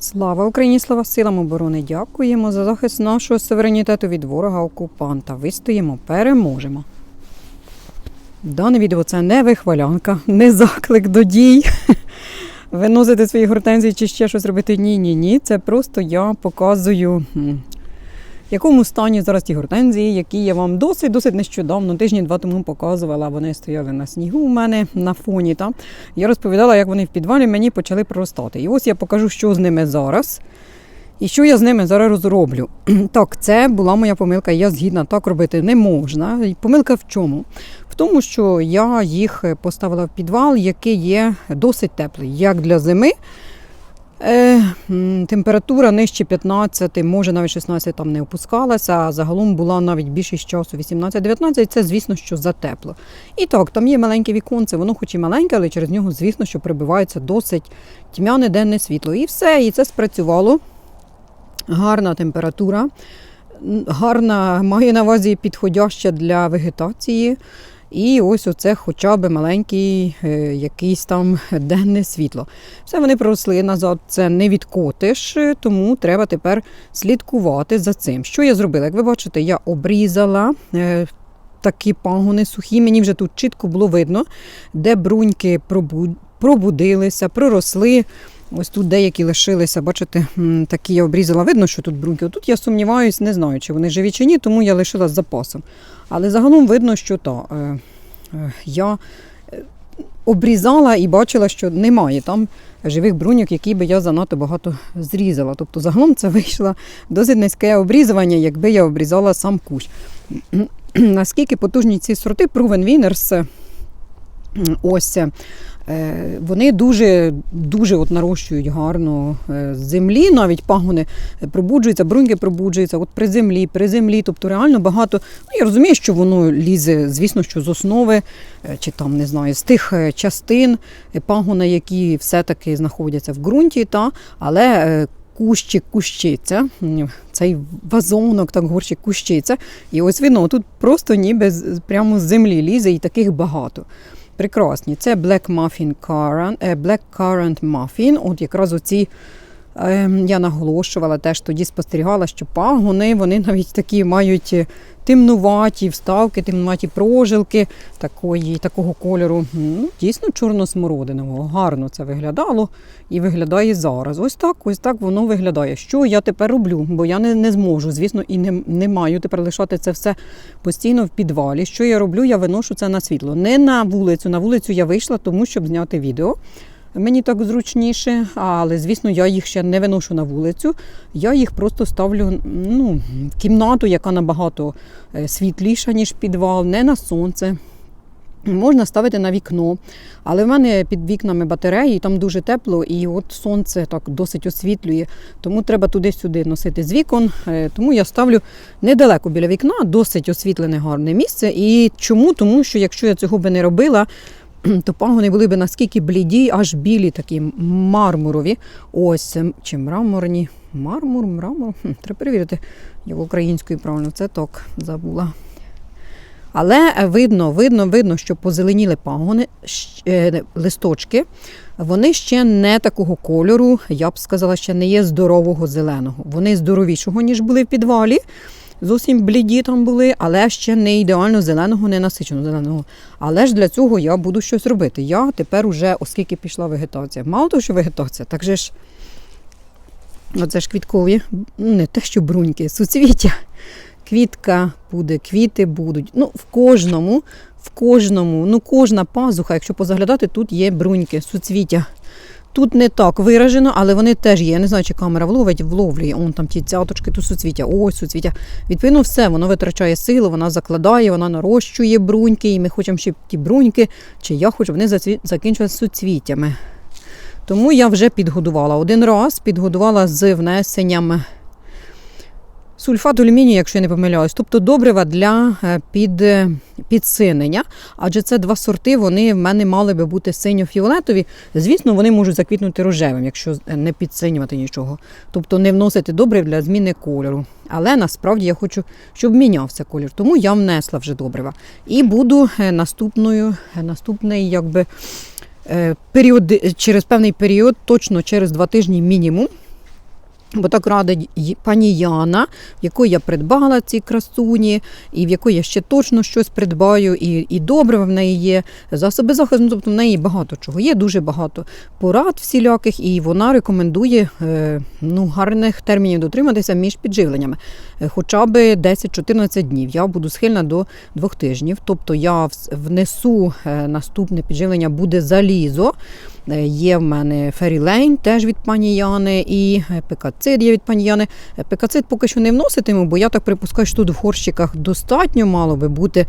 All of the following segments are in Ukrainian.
Слава Україні, слава силам оборони! Дякуємо за захист нашого суверенітету від ворога окупанта. Вистоїмо, переможемо. Дане відео це не вихвалянка, не заклик до дій. Виносити свої гортензії чи ще щось робити. Ні, ні, ні. Це просто я показую, в якому стані зараз ті гортензії, які я вам досить досить нещодавно, тижні-два тому показувала. Вони стояли на снігу у мене на фоні. Та? Я розповідала, як вони в підвалі мені почали проростати. І ось я покажу, що з ними зараз. І що я з ними зараз розроблю? Так, це була моя помилка, я згідна так робити не можна. Помилка в чому? В тому, що я їх поставила в підвал, який є досить теплий, як для зими. Е, температура нижче 15, може навіть 16 там не опускалася, а загалом була навіть більшість часу 18-19, це звісно, що затепло. І так, там є маленьке віконце, воно хоч і маленьке, але через нього, звісно, що прибивається досить тьмяне денне світло. І все, і це спрацювало. Гарна температура, гарна, маю на увазі підходяща для вегетації. І ось оце хоча б маленький е, якийсь там денне світло. Все вони проросли назад, це не відкотиш, е, тому треба тепер слідкувати за цим. Що я зробила? Як ви бачите, я обрізала е, такі пагони сухі. Мені вже тут чітко було видно, де бруньки пробудилися, проросли. Ось тут деякі лишилися, бачите, такі я обрізала. Видно, що тут бруньки. Тут я сумніваюсь, не знаю, чи вони живі чи ні, тому я лишила з запасом. Але загалом видно, що то, е, е, я е, обрізала і бачила, що немає там живих бруньок, які би я занадто багато зрізала. Тобто загалом це вийшло досить низьке обрізування, якби я обрізала сам кущ. Наскільки потужні ці сорти Proven Winners, ось. Е, Вони дуже, дуже от нарощують гарно е, землі, навіть пагони пробуджуються, бруньки пробуджуються, от при землі, при землі. Тобто реально багато. Ну, я розумію, що воно лізе, звісно, що з основи, е, чи там не знаю, з тих частин пагона, які все-таки знаходяться в ґрунті, та, але кущик кущиця, цей вазонок, так горщик кущиця. І ось видно, тут просто ніби прямо з землі лізе, і таких багато. Прекрасні. Це Black Muffin Currant, е, Black Currant Muffin. От якраз оці Ем, Я наголошувала, теж тоді спостерігала, що пагони вони навіть такі мають е, темнуваті вставки, темнуваті прожилки такої, такого кольору. Ну, дійсно чорно-смородинового. Гарно це виглядало і виглядає зараз. Ось так, ось так воно виглядає. Що я тепер роблю? Бо я не, не зможу, звісно, і не, не маю тепер лишати це все постійно в підвалі. Що я роблю? Я виношу це на світло. Не на вулицю. На вулицю я вийшла, тому щоб зняти відео. Мені так зручніше, але звісно, я їх ще не виношу на вулицю. Я їх просто ставлю ну, в кімнату, яка набагато е, світліша, ніж підвал, не на сонце. Можна ставити на вікно, але в мене під вікнами батареї, там дуже тепло, і от сонце так досить освітлює, тому треба туди-сюди носити з вікон. Е, Тому я ставлю недалеко біля вікна, досить освітлене гарне місце. І чому? Тому що якщо я цього би не робила, то пагони були б наскільки бліді, аж білі, такі мармурові. Ось чи мраморні. Мармур, мрамор. Хм, треба перевірити, як українською правильно, це так забула. Але видно, видно, видно, що позеленіли пагони, е, листочки. Вони ще не такого кольору, я б сказала, ще не є здорового зеленого. Вони здоровішого, ніж були в підвалі. Зовсім бліді там були, але ще не ідеально зеленого, не насичено зеленого. Але ж для цього я буду щось робити. Я тепер уже, оскільки пішла вегетація, мало того, що вегетація, так же ж оце ж квіткові, ну, не те, що бруньки, суцвіття. Квітка буде, квіти будуть. Ну, в кожному, в кожному, ну кожна пазуха, якщо позаглядати, тут є бруньки, суцвіття. Тут не так виражено, але вони теж є. Я не знаю, чи камера вловить, вловлює. Он там ті цяточки, тут суцвіття, ось суцвіття. Відповідно, все, воно витрачає силу, вона закладає, вона нарощує бруньки, і ми хочемо, щоб ті бруньки, чи я хочу, вони закінчувалися суцвіттями. Тому я вже підгодувала. Один раз підгодувала з внесенням сульфату алюмінію, якщо я не помиляюсь, тобто добрива для е, під, е, підсинення. Адже це два сорти, вони в мене мали би бути синьо-фіолетові. Звісно, вони можуть заквітнути рожевим, якщо е, не підсинювати нічого. Тобто не вносити добрив для зміни кольору. Але насправді я хочу, щоб мінявся колір. Тому я внесла вже добрива. І буду наступною, наступний, якби. Період, через певний період, точно через два тижні мінімум, Бо так радить пані Яна, в якої я придбала ці красуні, і в якої я ще точно щось придбаю, і, і добре в неї є засоби захисту, ну, тобто в неї багато чого є, дуже багато порад всіляких, і вона рекомендує е, ну, гарних термінів дотриматися між підживленнями. Е, Хоча б 10-14 днів. Я буду схильна до двох тижнів. Тобто я внесу е, наступне підживлення буде залізо. Е, Є в мене Ферілейн теж від пані Яни, і е, пекацид є від пані Яни. Е, Пекацид поки що не вноситиму, бо я так припускаю, що тут в горщиках достатньо мало би бути.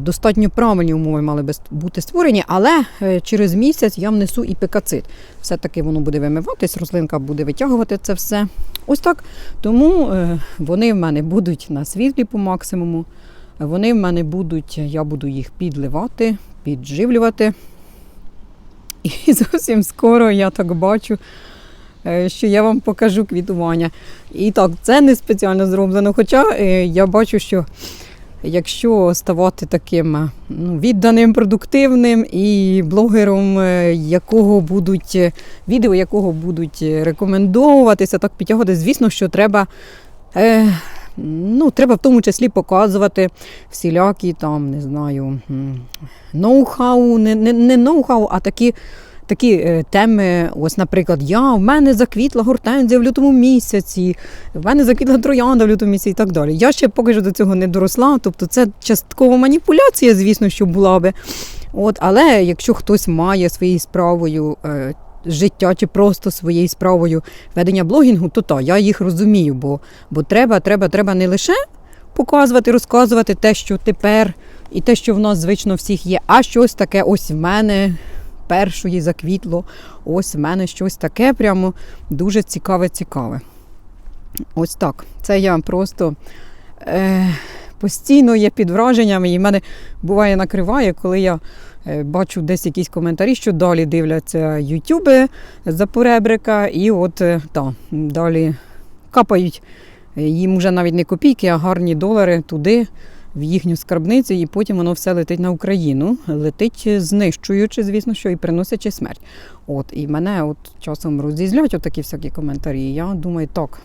Достатньо правильні умови мали би бути створені, але через місяць я внесу і пекацид. Все-таки воно буде вимиватись, рослинка буде витягувати це все. Ось так. Тому вони в мене будуть на світлі по максимуму. Вони в мене будуть, я буду їх підливати, підживлювати. І зовсім скоро я так бачу, е, що я вам покажу квітування. І так, це не спеціально зроблено. Хоча е, я бачу, що якщо ставати таким е, ну, відданим, продуктивним і блогером, якого будуть відео, якого будуть рекомендовуватися, так підтягувати, звісно, що треба. Е, Ну, треба в тому числі показувати всілякі там, не знаю, ноу-хау, не, не, не ноу-хау, а такі, такі е, теми. Ось, наприклад, я в мене заквітла гортензія в лютому місяці, в мене заквітла троянда в лютому місяці і так далі. Я ще поки що до цього не доросла. Тобто це часткова маніпуляція, звісно, що була би. От, але якщо хтось має своєю справою. Життя чи просто своєю справою ведення блогінгу, то та я їх розумію, бо, бо треба, треба, треба не лише показувати, розказувати те, що тепер, і те, що в нас звично всіх є, а щось таке, ось в мене першої заквітло, ось в мене щось таке, прямо дуже цікаве, цікаве. Ось так. Це я просто е, постійно є під враженнями, і мене буває накриває, коли я е, бачу десь якісь коментарі, що далі дивляться Ютуби за поребрика, і от е, та, далі капають їм вже навіть не копійки, а гарні долари туди, в їхню скарбницю, і потім воно все летить на Україну, летить знищуючи, звісно, що і приносячи смерть. От, і мене от часом розізлять отакі всякі коментарі. Я думаю, так.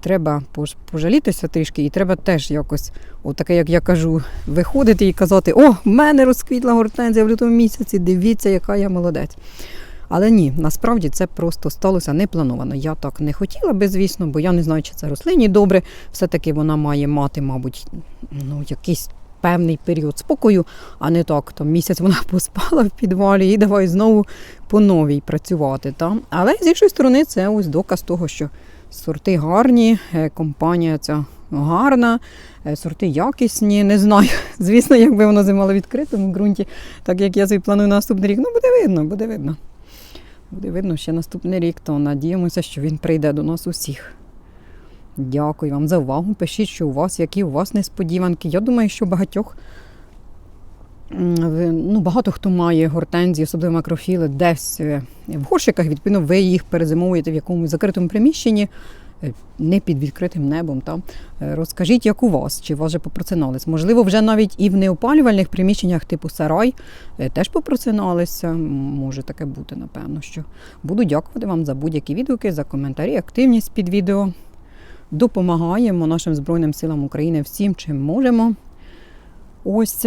Треба пожалітися трішки, і треба теж якось, отаке, як я кажу, виходити і казати: О, в мене розквітла гортензія в лютому місяці, дивіться, яка я молодець. Але ні, насправді це просто сталося неплановано. Я так не хотіла би, звісно, бо я не знаю, чи це рослині добре. Все-таки вона має мати, мабуть, ну, якийсь певний період спокою, а не так. Там місяць вона поспала в підвалі і давай знову по новій працювати. Та? Але з іншої сторони, це ось доказ того, що сорти гарні, е, компанія ця гарна, е, сорти якісні. Не знаю. Звісно, якби воно зимало в відкритому ґрунті, так як я собі планую на наступний рік, ну буде видно, буде видно. Буде видно ще наступний рік, то надіємося, що він прийде до нас усіх. Дякую вам за увагу. Пишіть, що у вас, які у вас несподіванки. Я думаю, що багатьох ну, багато хто має гортензії, особливо макрофіли, десь е, в горщиках, відповідно, ви їх перезимовуєте в якомусь закритому приміщенні, е, не під відкритим небом. Та. Е, Розкажіть, як у вас, чи у вас вже попроциналися? Можливо, вже навіть і в неопалювальних приміщеннях типу сарай теж попроциналися. Може таке бути, напевно. що. Буду дякувати вам за будь-які відгуки, за коментарі, активність під відео. Допомагаємо нашим Збройним силам України всім, чим можемо. Ось